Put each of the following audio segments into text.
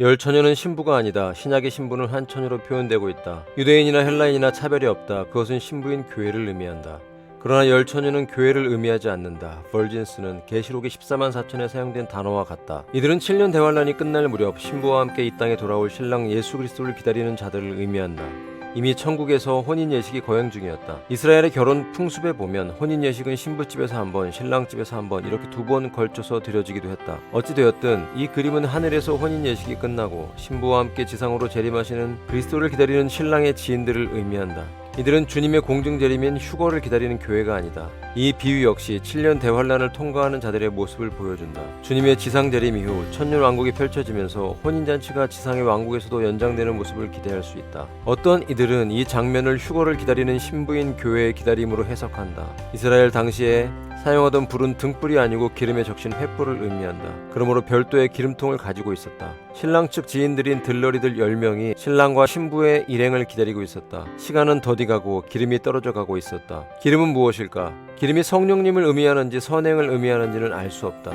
열 처녀는 신부가 아니다. 신약의 신부는 한 처녀로 표현되고 있다. 유대인이나 헬라인이나 차별이 없다. 그것은 신부인 교회를 의미한다. 그러나 열 처녀는 교회를 의미하지 않는다. 벌진스는 계시록의 14만 4천에 사용된 단어와 같다. 이들은 7년 대환란이 끝날 무렵 신부와 함께 이 땅에 돌아올 신랑 예수 그리스도를 기다리는 자들을 의미한다. 이미 천국에서 혼인 예식이 거행 중이었다. 이스라엘의 결혼 풍습에 보면 혼인 예식은 신부집에서 한 번, 신랑집에서 한 번 이렇게 두 번 걸쳐서 드려지기도 했다. 어찌 되었든 이 그림은 하늘에서 혼인 예식이 끝나고 신부와 함께 지상으로 재림하시는 그리스도를 기다리는 신랑의 지인들을 의미한다. 이들은 주님의 공중 재림인 휴거를 기다리는 교회가 아니다. 이 비유 역시 7년 대환란을 통과하는 자들의 모습을 보여준다. 주님의 지상 재림 이후 천년 왕국이 펼쳐지면서 혼인 잔치가 지상의 왕국에서도 연장되는 모습을 기대할 수 있다. 어떤 이들은 이 장면을 휴거를 기다리는 신부인 교회의 기다림으로 해석한다. 이스라엘 당시에 사용하던 불은 등불이 아니고 기름에 적신 횃불을 의미한다. 그러므로 별도의 기름통을 가지고 있었다. 신랑 측 지인들인 들러리들 10명이 신랑과 신부의 일행을 기다리고 있었다. 시간은 더디가고 기름이 떨어져 가고 있었다. 기름은 무엇일까? 기름이 성령님을 의미하는지 선행을 의미하는지는 알 수 없다.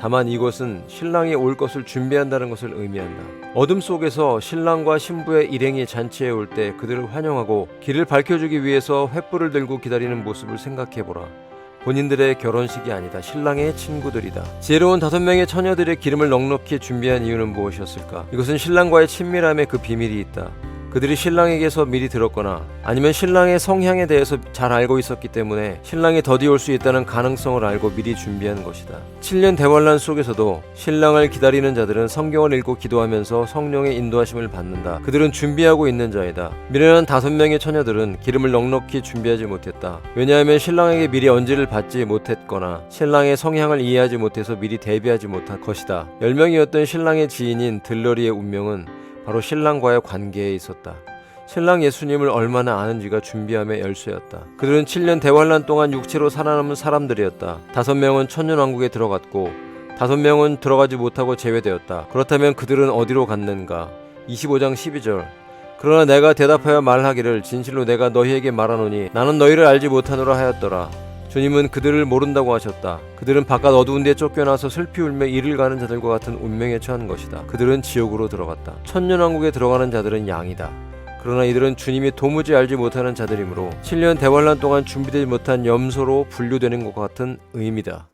다만 이것은 신랑이 올 것을 준비한다는 것을 의미한다. 어둠 속에서 신랑과 신부의 일행이 잔치에 올 때 그들을 환영하고 길을 밝혀주기 위해서 횃불을 들고 기다리는 모습을 생각해보라. 본인들의 결혼식이 아니다. 신랑의 친구들이다. 지혜로운 다섯 명의 처녀들의 기름을 넉넉히 준비한 이유는 무엇이었을까? 이것은 신랑과의 친밀함에 그 비밀이 있다. 그들이 신랑에게서 미리 들었거나 아니면 신랑의 성향에 대해서 잘 알고 있었기 때문에 신랑이 더디 올 수 있다는 가능성을 알고 미리 준비한 것이다. 7년 대환란 속에서도 신랑을 기다리는 자들은 성경을 읽고 기도하면서 성령의 인도하심을 받는다. 그들은 준비하고 있는 자이다. 미련한 다섯 명의 처녀들은 기름을 넉넉히 준비하지 못했다. 왜냐하면 신랑에게 미리 언지를 받지 못했거나 신랑의 성향을 이해하지 못해서 미리 대비하지 못한 것이다. 열 명이었던 신랑의 지인인 들러리의 운명은 바로 신랑과의 관계에 있었다. 신랑 예수님을 얼마나 아는지가 준비함의 열쇠였다. 그들은 7년 대환란 동안 육체로 살아남은 사람들이었다. 다섯 명은 천년왕국에 들어갔고 다섯 명은 들어가지 못하고 제외되었다. 그렇다면 그들은 어디로 갔는가? 25장 12절 그러나 내가 대답하여 말하기를 진실로 내가 너희에게 말하노니 나는 너희를 알지 못하노라 하였더라. 주님은 그들을 모른다고 하셨다. 그들은 바깥 어두운 데 쫓겨나서 슬피 울며 이를 가는 자들과 같은 운명에 처한 것이다. 그들은 지옥으로 들어갔다. 천년왕국에 들어가는 자들은 양이다. 그러나 이들은 주님이 도무지 알지 못하는 자들이므로 7년 대환란 동안 준비되지 못한 염소로 분류되는 것 같은 의미다.